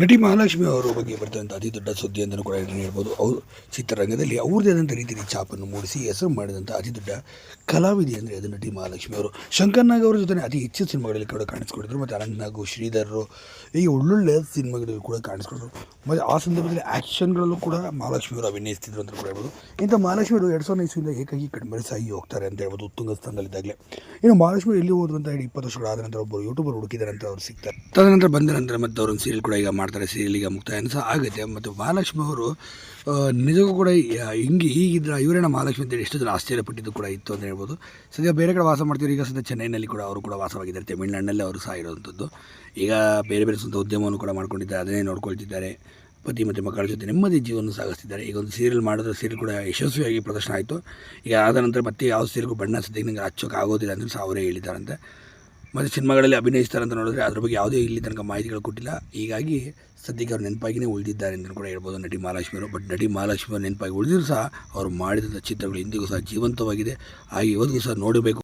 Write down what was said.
ನಟಿ ಮಹಾಲಕ್ಷ್ಮಿ ಅವರ ಬಗ್ಗೆ ಬರ್ತಕ್ಕಂಥ ಅತಿ ದೊಡ್ಡ ಸುದ್ದಿ ಅಂತಲೂ ಕೂಡ ಹೇಳ್ಬೋದು. ಅವರು ಚಿತ್ರರಂಗದಲ್ಲಿ ಅವ್ರದ್ದೇ ಆದಂಥ ರೀತಿಯಲ್ಲಿ ಛಾಪನ್ನು ಮೂಡಿಸಿ, ಹೆಸರು ಮಾಡಿದಂಥ ಅತಿ ದೊಡ್ಡ ಕಲಾವಿದೆ ಅಂದರೆ ಅದು ನಟಿ ಮಹಾಲಕ್ಷ್ಮಿ ಅವರು. ಶಂಕರ್ನಾಗ್ ಅವರ ಜೊತೆ ಅತಿ ಹೆಚ್ಚು ಸಿನಿಮಾಗಳಲ್ಲಿ ಕೂಡ ಕಾಣಿಸ್ಕೊಂಡಿದ್ರು. ಮತ್ತು ಅನಂತನಾಗು ಶ್ರೀಧರರು ಹೀಗೆ ಒಳ್ಳೊಳ್ಳೆ ಸಿನಿಮಾಗಳಲ್ಲಿ ಕೂಡ ಕಾಣಿಸ್ಕೊಂಡ್ರು ಮತ್ತು ಆ ಸಂದರ್ಭದಲ್ಲಿ ಆ್ಯಕ್ಷನ್ಗಳಲ್ಲೂ ಕೂಡ ಮಹಾಲಕ್ಷ್ಮಿ ಅವರು ಅಭಿನಯಿಸ್ತಿದ್ರು ಅಂತ ಕೂಡ ಹೇಳ್ಬೋದು. ಇಂಥ ಮಹಾಲಕ್ಷ್ಮಿ ಅವರು ಎರಡು ಸಾವಿರದ ಇಸ್ವಿಯಿಂದ ಏಕಾಗಿ ಸಾಯಿ ಹೋಗ್ತಾರೆ ಅಂತ ಹೇಳ್ಬೋದು ಉತ್ತುಂಗ ಸ್ಥಾನದಲ್ಲಿದ್ದಾಗಲೇ. ಇನ್ನು ಮಹಾಲಕ್ಷ್ಮಿ ಎಲ್ಲಿ ಹೋದ್ರು ಅಂತ ಹೇಳಿ ಇಪ್ಪತ್ತು ವರ್ಷಗಳಾದ ನಂತರ ಒಬ್ಬರು ಯೂಟ್ಯೂಬರ್ ಹುಡುಕಿದಾರೆ ಅಂತ ಅವ್ರು ಸಿಗ್ತಾರೆ. ತದನಂತರ ಬಂದ ನಂತರ ಮತ್ತೆ ಅವ್ರೊಂದು ಸೀರಿಯಲ್ ಕೂಡ ಈಗ ಮಾಡ್ತಾರೆ ಸೀರಿಯಲ್ ಈಗ ಮುಕ್ತಾಯ ಸಹ ಆಗುತ್ತೆ. ಮತ್ತು ಮಹಾಲಕ್ಷ್ಮಿ ಅವರು ನಿಜಕ್ಕೂ ಕೂಡ ಹಿಂಗೆ ಈಗಿದ್ರೆ ಇವರೇನ ಮಹಾಲಕ್ಷ್ಮಿ ಅಂತೇಳಿ ಎಷ್ಟು ಜನ ಆಶ್ಚರ್ಯಪಟ್ಟಿದ್ದು ಕೂಡ ಇತ್ತು ಅಂತ ಹೇಳ್ಬೋದು. ಸದ್ಯ ಬೇರೆ ಕಡೆ ವಾಸ ಮಾಡ್ತೀವಿ ಈಗ ಸದ್ಯ ಚೆನ್ನೈನಲ್ಲಿ ಕೂಡ ಅವರು ಕೂಡ ವಾಸವಾಗಿದ್ದಾರೆ. ತಮಿಳ್ನಾಡಿನಲ್ಲಿ ಅವರು ಸಹ ಇರೋವಂಥದ್ದು. ಈಗ ಬೇರೆ ಬೇರೆ ಸ್ವಂತ ಉದ್ಯಮವನ್ನು ಕೂಡ ಮಾಡ್ಕೊಂಡಿದ್ದಾರೆ. ಅದನ್ನೇ ನೋಡ್ಕೊಳ್ತಿದ್ದಾರೆ. ಪತಿ ಮತ್ತು ಮಕ್ಕಳ ಜೊತೆ ನೆಮ್ಮದಿ ಜೀವನ ಸಾಗಿಸ್ತಿದ್ದಾರೆ. ಈಗ ಒಂದು ಸೀರಿಯಲ್ ಮಾಡಿದ್ರೆ ಸೀರಿಯಲ್ ಕೂಡ ಯಶಸ್ವಿಯಾಗಿ ಪ್ರದರ್ಶನ ಆಯಿತು. ಈಗ ಆದ ನಂತರ ಮತ್ತೆ ಯಾವ ಸೀರೆಗೂ ಬಣ್ಣ ಸದ್ಯಕ್ಕೆ ನಿಮಗೆ ಹಚ್ಚೋಕೆ ಆಗೋದಿಲ್ಲ ಅಂತ ಸಹ ಅವರೇ ಹೇಳಿದ್ದಾರಂತೆ. ಮತ್ತು ಸಿನಿಮಾಗಳಲ್ಲಿ ಅಭಿನಯಿಸ್ತಾರೆ ಅಂತ ನೋಡಿದ್ರೆ ಅದ್ರ ಬಗ್ಗೆ ಯಾವುದೇ ಇಲ್ಲಿ ತನಕ ಮಾಹಿತಿಗಳು ಕೊಟ್ಟಿಲ್ಲ. ಹೀಗಾಗಿ ಸದ್ಯಕ್ಕೆ ಅವ್ರು ನೆನಪಾಗಿನೇ ಉಳಿದಿದ್ದಾರೆ ಅಂತ ಕೂಡ ಹೇಳ್ಬೋದು ನಟಿ ಮಹಾಲಕ್ಷ್ಮಿಯವರು ಬಟ್ ನಟಿ ಮಹಾಲಕ್ಷ್ಮಿಯವರು ನೆನಪಾಗಿ ಉಳಿದಿದ್ರು ಸಹ ಅವರು ಮಾಡಿದಂಥ ಚಿತ್ರಗಳು ಇಂದಿಗೂ ಸಹ ಜೀವಂತವಾಗಿದೆ. ಹಾಗೆ ಇವತ್ತಿಗೂ ಸಹ ನೋಡಬೇಕು.